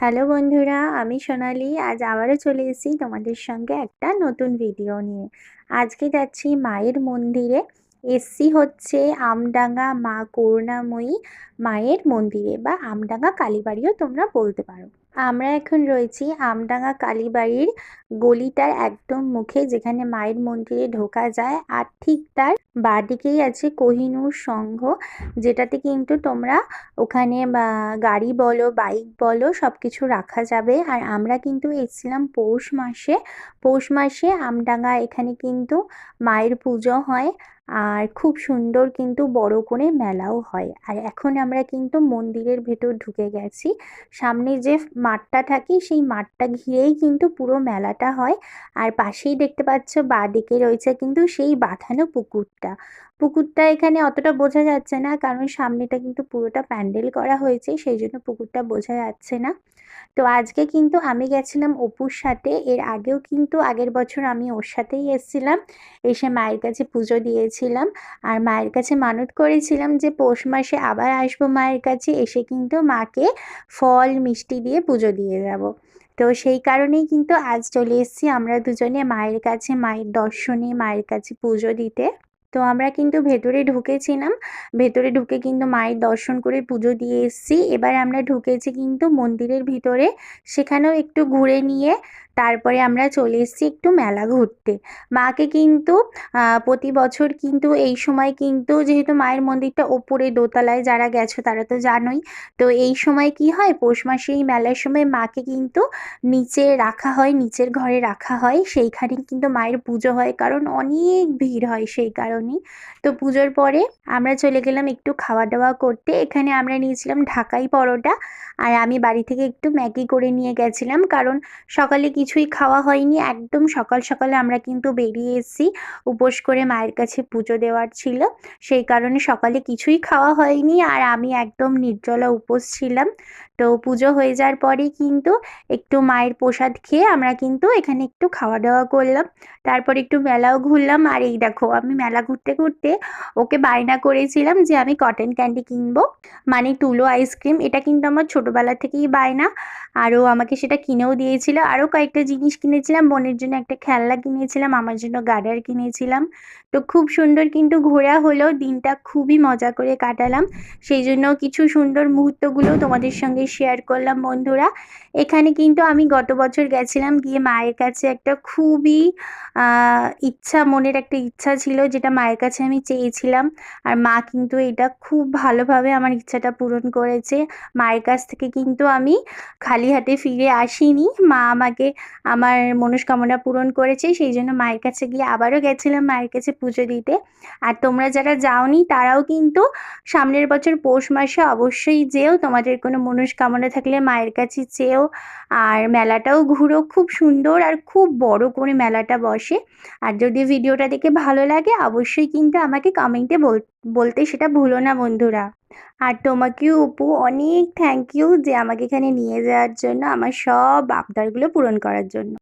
Hello বন্ধুরা, আমি সোনালি। আজ আবারও চলে এসেছি তোমাদের সঙ্গে একটা নতুন ভিডিও নিয়ে। আজকে যাচ্ছি মায়ের মন্দিরে। এসছি হচ্ছে আমডাঙ্গা মা করুণাময়ী মায়ের মন্দিরে বা আমডাঙ্গা কালীবাড়িও তোমরা বলতে পারো। আমরা এখন রয়েছি আমডাঙ্গা কালীবাড়ির গলিটার একদম মুখে, যেখানে মায়ের মন্দিরে ঢোকা যায়। আর ঠিক তার বাঁদিকেই আছে কোহিনূর সংঘ, যেটাতে কিন্তু তোমরা ওখানে গাড়ি বলো, বাইক বলো সব কিছু রাখা যাবে। আর আমরা কিন্তু এসেছিলাম পৌষ মাসে। পৌষ মাসে আমডাঙ্গা এখানে কিন্তু মায়ের পুজো হয়। আর খুব সুন্দর কিন্তু বড় করে মেলাও হয়। আর এখন আমরা কিন্তু মন্দিরের ভেতর ঢুকে গেছি। সামনে যে মাঠটা থাকে, সেই মাঠটা ঘিরেই কিন্তু পুরো মেলাটা হয়। আর পাশেই দেখতে পাচ্ছ বা দিকে রয়েছে কিন্তু সেই বাঁধানো পুকুরটা। পুকুরটা এখানে অতটা বোঝা যাচ্ছে না, কারণ সামনেটা কিন্তু পুরোটা প্যান্ডেল করা হয়েছে, সেই জন্য পুকুরটা বোঝা যাচ্ছে না। তো আজকে কিন্তু আমি গেছিলাম অপুর সাথে। এর আগেও কিন্তু আগের বছর আমি ওর সাথেই এসেছিলাম। এসে মায়ের কাছে পুজো দিয়েছিলাম আর মায়ের কাছে মানত করেছিলাম যে, পৌষ মাসে আবার আসব মায়ের কাছে, এসে কিন্তু মাকে ফল, মিষ্টি দিয়ে পুজো দিয়ে যাব। তো সেই কারণেই কিন্তু আজ চলে এসেছি আমরা দুজনে মায়ের কাছে, মায়ের দর্শনে, মায়ের কাছে পুজো দিতে। তো আমরা কিন্তু ভেতরে ঢুকেছিলাম। ভেতরে ঢুকে কিন্তু মায়ের দর্শন করে পুজো দিয়ে এসেছি। এবার আমরা ঢুকেছি কিন্তু মন্দিরের ভিতরে। সেখানেও একটু ঘুরে নিয়ে তারপরে আমরা চলে এসেছি একটু মেলা ঘুরতে। মাকে কিন্তু প্রতি বছর কিন্তু এই সময় কিন্তু যেহেতু মায়ের মন্দিরটা ওপরে দোতলায় যারা গেছো তারা তো জানোই। তো এই সময় কি হয়, পৌষ মাসে এই মেলার সময় মাকে কিন্তু নিচে রাখা হয়, নিচের ঘরে রাখা হয়। সেইখানে কিন্তু মায়ের পুজো হয়, কারণ অনেক ভিড় হয় সেই কারণেই। তো পুজোর পরে আমরা চলে গেলাম একটু খাওয়া দাওয়া করতে। এখানে আমরা নিয়েছিলাম ঢাকাই পরোটা। আর আমি বাড়ি থেকে একটু ম্যাগি করে নিয়ে গেছিলাম, কারণ সকালে কিছুই খাওয়া হয়নি। একদম সকাল সকালে আমরা কিন্তু বেরিয়ে এসেছি। উপোস করে মায়ের কাছে পুজো দেওয়ার ছিল। সেই কারণে সকালে কিছুই খাওয়া হয়নি আর আমি একদম নির্জলা উপোস ছিলাম। তো পুজো হয়ে যাওয়ার পরে কিন্তু একটু মায়ের প্রসাদ খেয়ে আমরা কিন্তু এখানে একটু খাওয়া দাওয়া করলাম। তারপর একটু মেলাও ঘুরলাম। আর এই দেখো, আমি মেলা ঘুরতে ঘুরতে ওকে বায়না করেছিলাম যে আমি কটন ক্যান্ডি কিনবো। মানে তুলো আইসক্রিম এটা কিন্তু আমার ছোটোবেলা থেকেই বায়না। আরও আমাকে সেটা কিনেও দিয়েছিল। আরও কয়েকটা জিনিস কিনেছিলাম, বোনের জন্য একটা খেলনা কিনেছিলাম, আমার জন্য গার্ডার কিনেছিলাম। তো খুব সুন্দর কিন্তু ঘোরা হলো, দিনটা খুবই মজা করে কাটালাম। সেই জন্য কিছু সুন্দর মুহূর্তগুলো তোমাদের সঙ্গে শেয়ার করলাম বন্ধুরা। এখানে কিন্তু আমি গত বছর গেছিলাম, গিয়ে মায়ের কাছে একটা খুবই ইচ্ছা, মনের একটা ইচ্ছা ছিল যেটা মায়ের কাছে আমি চেয়েছিলাম। আর মা কিন্তু এটা খুব ভালোভাবে আমার ইচ্ছাটা পূরণ করেছে। মায়ের কাছ থেকে কিন্তু আমি খালি হাতে ফিরে আসিনি। মা আমাকে আমার মনস্কামনা পূরণ করেছে, সেই জন্য মায়ের কাছে গিয়ে আবারও গেছিলাম মায়ের কাছে পুজো দিতে। আর তোমরা যারা যাওনি, তারাও কিন্তু সামনের বছর পৌষ মাসে অবশ্যই যেও। তোমাদের কোনো মনস্কামনা থাকলে মায়ের কাছে চেয়েও আর মেলাটাও ঘুরো, খুব সুন্দর আর খুব বড় করে মেলাটা বসে। আর যদি ভিডিওটা দেখে ভালো লাগে, অবশ্যই কিন্তু আমাকে কমেন্টে বলতে সেটা ভুলো না বন্ধুরা। আর তোমাকেও অপু অনেক থ্যাংক ইউ যে আমাকে এখানে নিয়ে যাওয়ার জন্য, আমার সব আবদারগুলো পূরণ করার জন্য।